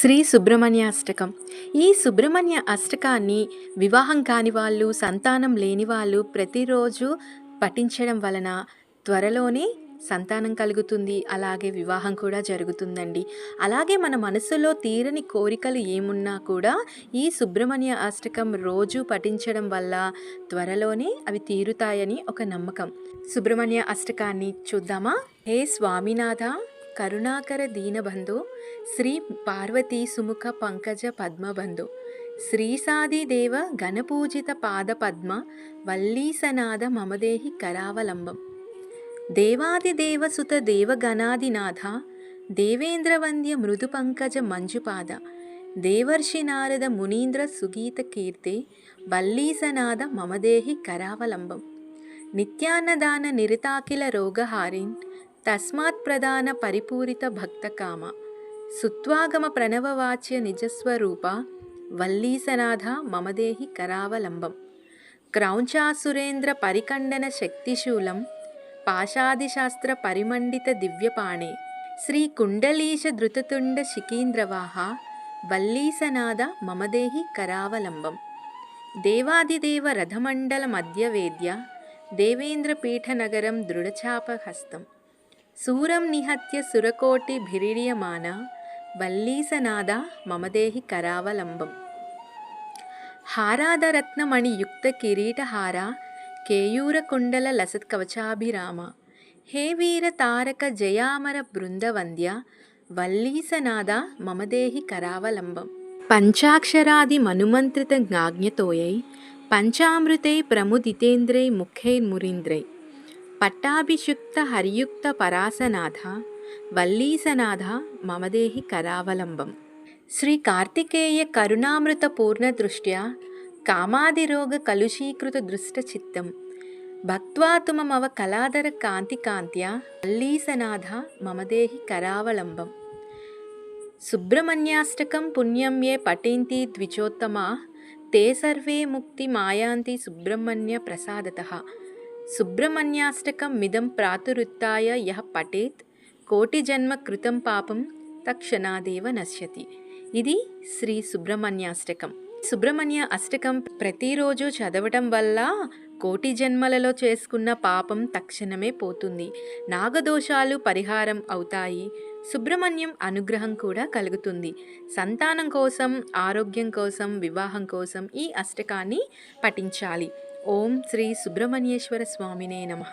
శ్రీ సుబ్రహ్మణ్య అష్టకం. ఈ సుబ్రహ్మణ్య అష్టకాన్ని వివాహం కాని వాళ్ళు సంతానం లేని వాళ్ళు ప్రతిరోజు పఠించడం వలన త్వరలోనే సంతానం కలుగుతుంది. అలాగే వివాహం కూడా జరుగుతుందండి. అలాగే మన మనసులో తీరని కోరికలు ఏమున్నా కూడా ఈ సుబ్రహ్మణ్య అష్టకం రోజు పఠించడం వల్ల త్వరలోనే అవి తీరుతాయని ఒక నమ్మకం. సుబ్రహ్మణ్య అష్టకాన్ని చూద్దామా? హే స్వామినాథ! కరుణాకర దీనబంధు శ్రీ పార్వతీ సుముఖ పంకజ పద్మబంధు శ్రీసాదిదేవ ఘనపూజిత పాద పద్మ వల్లీసనాద మమదేహి కరావలంబం. దేవాదిదేవసుత దేవగణాదినాథ దేవేంద్రవంద్య మృదు పంకజ మంజుపాద దేవర్షి నారద మునీంద్ర సుగీత కీర్తే వల్లీసనాద మమదేహి కరావలంబం. నిత్యాన్నదాన నిరితాకిల రోగహారిన్ తస్మాత్ ప్రధాన పరిపూరిత భక్తకామ సుత్వాగమ ప్రణవవాచ్య నిజస్వరూప వల్లీసనాథ మమదేహి కరావలంబం. క్రౌంచాసురేంద్ర పరికండన శక్తిశూలం పాశాదిశాస్త్ర పరిమండిత దివ్యపాణే. శ్రీ కుండలీశ ధృతతుండ శికీంద్రవాహ వల్లీసనాథ మమదేహి కరావలంబం. దేవాదిదేవ రథమండల మధ్యవేద్య దేవేంద్రపీఠనగరం దృఢచాపహస్తం. సూరం నిహత్య సురకోటి భిరీడ్యమాన వల్లీసనాద మమదేహి కరావలంబం. హారాదరత్నమణియుక్త కిరీటహార కేయూరకుండల లసత్కవచాభిరామ హే వీర తారక జయామర బృందవంద్య వల్లీసనాద మమదేహి కరావలంబం. పంచాక్షరాది మనుమంత్రిత జ్ఞాజ్ఞతోయై పంచామృతై ప్రముదితేంద్రై ముఖైర్మురీంద్రై పట్టాభిషుక్త హరియుక్త పరాసనాథ వల్లీసనాథ మమదేహి కరావలంబం. శ్రీ కార్తికేయ కరుణామృత పూర్ణ దృష్ట్యా కామాదిరోగ కలుషీకృత దృష్ట చిత్తం. భక్వాతుమవ కళాధర కాంతి కాంత్యా వల్లీసనాథ మమదేహి కరావలంబం. సుబ్రహ్మణ్యాష్టకం పుణ్యం ఏ పఠేంతి ద్విచోత్తమా తే సర్వే ముక్తి మాయాంతి సుబ్రహ్మణ్య ప్రసాదత. సుబ్రహ్మణ్యాష్టకం మిదం ప్రాతురుత్య యహ పఠేత్. కోటి జన్మ కృతం పాపం తక్షణాదేవ నశ్యతి. ఇది శ్రీ సుబ్రహ్మణ్యాష్టకం. సుబ్రహ్మణ్య అష్టకం ప్రతిరోజు చదవటం వల్ల కోటి జన్మలలో చేసుకున్న పాపం తక్షణమే పోతుంది. నాగదోషాలు పరిహారం అవుతాయి. సుబ్రహ్మణ్యం అనుగ్రహం కూడా కలుగుతుంది. సంతానం కోసం ఆరోగ్యం కోసం వివాహం కోసం ఈ అష్టకాన్ని పఠించాలి. ఓం శ్రీ సుబ్రహ్మణ్యేశ్వర స్వామినే నమః.